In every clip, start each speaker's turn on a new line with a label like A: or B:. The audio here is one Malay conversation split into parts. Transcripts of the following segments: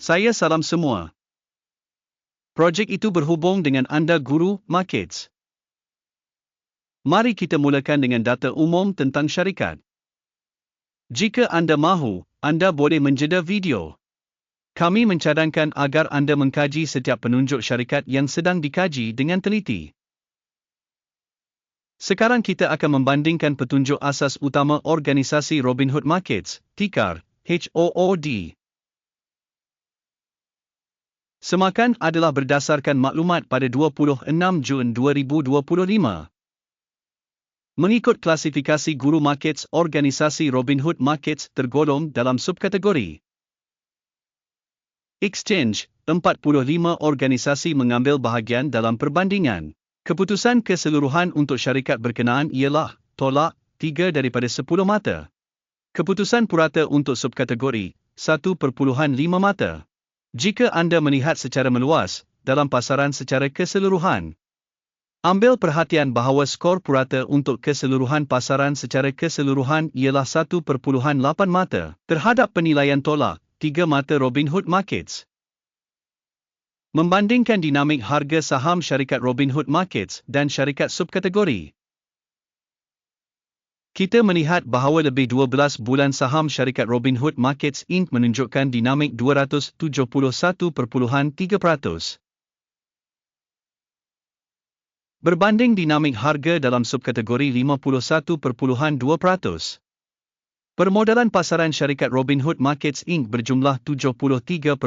A: Saya salam semua. Projek itu berhubung dengan anda guru markets. Mari kita mulakan dengan data umum tentang syarikat. Jika anda mahu, anda boleh menjeda video. Kami mencadangkan agar anda mengkaji setiap penunjuk syarikat yang sedang dikaji dengan teliti. Sekarang kita akan membandingkan petunjuk asas utama organisasi Robinhood Markets, TIKAR, HOOD. Semakan adalah berdasarkan maklumat pada 26 Jun 2025. Mengikut klasifikasi guru markets organisasi Robinhood Markets tergolong dalam subkategori. Exchange, 45 organisasi mengambil bahagian dalam perbandingan. Keputusan keseluruhan untuk syarikat berkenaan ialah tolak 3 daripada 10 mata. Keputusan purata untuk subkategori 1.5 mata. Jika anda melihat secara meluas, dalam pasaran secara keseluruhan, ambil perhatian bahawa skor purata untuk keseluruhan pasaran secara keseluruhan ialah 1.8 mata terhadap penilaian tolak 3 mata Robinhood Markets. Membandingkan dinamik harga saham syarikat Robinhood Markets dan syarikat subkategori, kita melihat bahawa lebih 12 bulan saham syarikat Robinhood Markets Inc. menunjukkan dinamik 271.3%. Berbanding dinamik harga dalam subkategori 51.2%. Permodalan pasaran syarikat Robinhood Markets Inc. berjumlah 73.03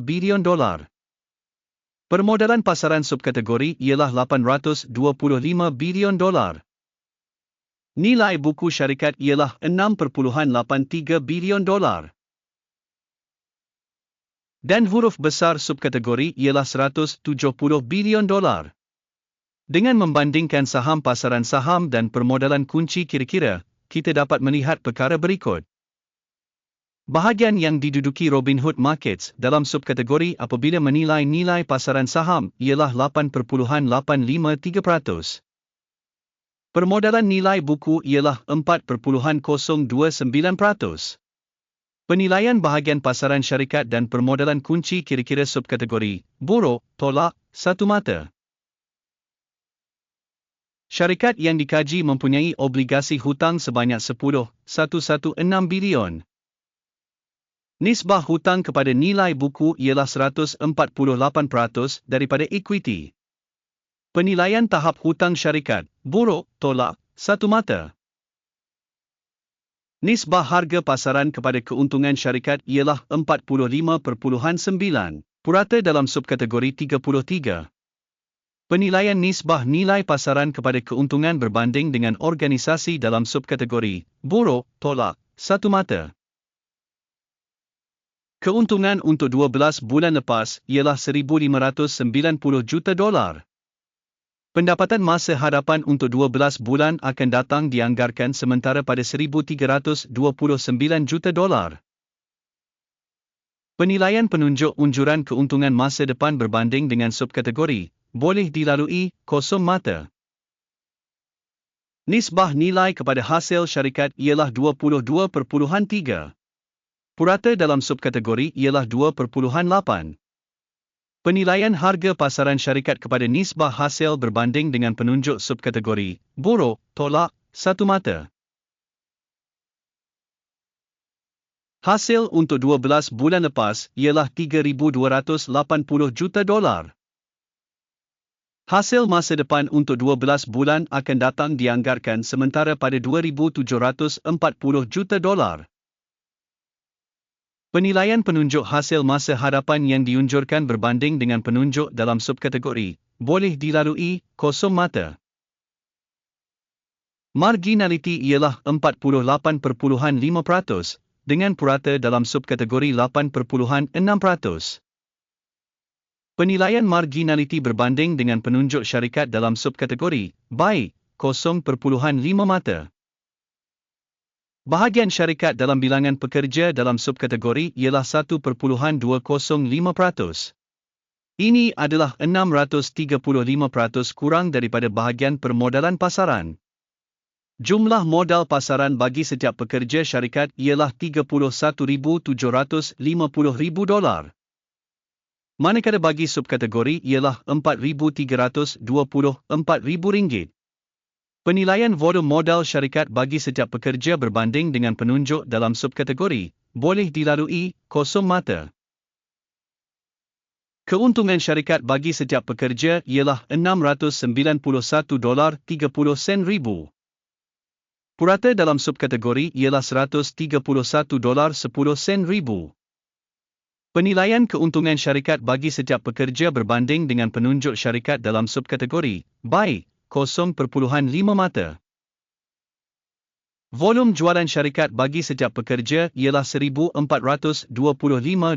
A: bilion dolar. Permodalan pasaran subkategori ialah 825 bilion dolar. Nilai buku syarikat ialah 6.83 bilion dolar. Dan huruf besar subkategori ialah 170 bilion dolar. Dengan membandingkan saham pasaran saham dan permodalan kunci kira-kira, kita dapat melihat perkara berikut. Bahagian yang diduduki Robinhood Markets dalam subkategori apabila menilai nilai pasaran saham ialah 8.853%. Permodalan nilai buku ialah 4.029%. Penilaian bahagian pasaran syarikat dan permodalan kunci kira-kira subkategori, buruk, tolak, satu mata. Syarikat yang dikaji mempunyai obligasi hutang sebanyak 10.116 bilion. Nisbah hutang kepada nilai buku ialah 148% daripada ekuiti. Penilaian tahap hutang syarikat, buruk, tolak, satu mata. Nisbah harga pasaran kepada keuntungan syarikat ialah 45.9, purata dalam subkategori 33. Penilaian nisbah nilai pasaran kepada keuntungan berbanding dengan organisasi dalam subkategori, buruk, tolak, satu mata. Keuntungan untuk 12 bulan lepas ialah 1,590 juta dolar. Pendapatan masa hadapan untuk 12 bulan akan datang dianggarkan sementara pada 1,329 juta dolar. Penilaian penunjuk unjuran keuntungan masa depan berbanding dengan subkategori boleh dilalui kosong mata. Nisbah nilai kepada hasil syarikat ialah 22.3. Purata dalam subkategori ialah 2.8. Penilaian harga pasaran syarikat kepada nisbah hasil berbanding dengan penunjuk subkategori, buruk, tolak, satu mata. Hasil untuk 12 bulan lepas ialah 3,280 juta dolar. Hasil masa depan untuk 12 bulan akan datang dianggarkan sementara pada 2,740 juta dolar. Penilaian penunjuk hasil masa hadapan yang diunjurkan berbanding dengan penunjuk dalam subkategori boleh dilalui kosong mata. Marginality ialah 48.5% dengan purata dalam subkategori 8.6%. Penilaian marginality berbanding dengan penunjuk syarikat dalam subkategori baik 0.5 mata. Bahagian syarikat dalam bilangan pekerja dalam subkategori ialah 1.205%. Ini adalah 635% kurang daripada bahagian permodalan pasaran. Jumlah modal pasaran bagi setiap pekerja syarikat ialah $31,750 dolar. Manakala bagi subkategori ialah RM4,324,000. Penilaian volume modal syarikat bagi setiap pekerja berbanding dengan penunjuk dalam subkategori boleh dilalui kosong mata. Keuntungan syarikat bagi setiap pekerja ialah $691 dolar 30 sen ribu. Purata dalam subkategori ialah $131 dolar 10 sen ribu. Penilaian keuntungan syarikat bagi setiap pekerja berbanding dengan penunjuk syarikat dalam subkategori, baik, 0.5 mata. Volum jualan syarikat bagi setiap pekerja ialah 1,425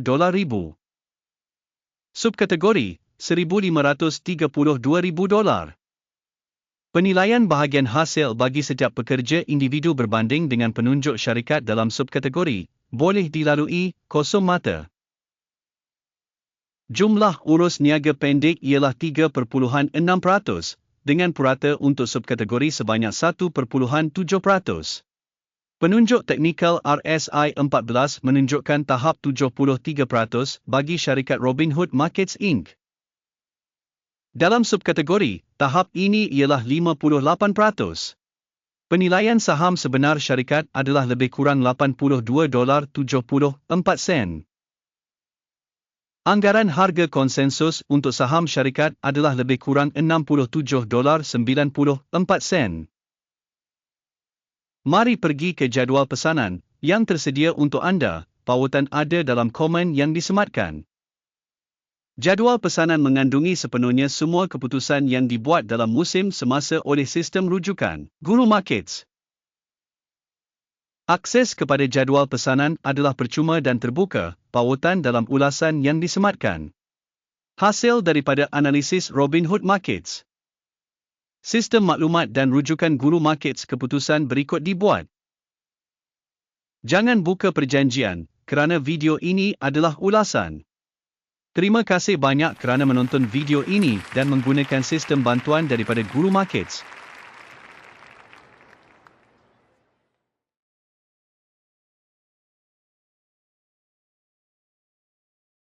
A: dolar ribu. Subkategori, 1,532,000 dolar. Penilaian bahagian hasil bagi setiap pekerja individu berbanding dengan penunjuk syarikat dalam subkategori boleh dilalui kosong mata. Jumlah urus niaga pendek ialah 3.6% dengan purata untuk subkategori sebanyak 1.7%. Penunjuk teknikal RSI 14 menunjukkan tahap 73% bagi syarikat Robinhood Markets Inc. Dalam subkategori, tahap ini ialah 58%. Penilaian saham sebenar syarikat adalah lebih kurang 82 dolar 74 sen. Anggaran harga konsensus untuk saham syarikat adalah lebih kurang 67 dolar 94 sen. Mari pergi ke jadual pesanan yang tersedia untuk anda. Pautan ada dalam komen yang disematkan. Jadual pesanan mengandungi sepenuhnya semua keputusan yang dibuat dalam musim semasa oleh sistem rujukan Guru Markets. Akses kepada jadual pesanan adalah percuma dan terbuka, pautan dalam ulasan yang disematkan. Hasil daripada analisis Robinhood Markets. Sistem maklumat dan rujukan Guru Markets keputusan berikut dibuat. Jangan buka perjanjian kerana video ini adalah ulasan. Terima kasih banyak kerana menonton video ini dan menggunakan sistem bantuan daripada Guru Markets.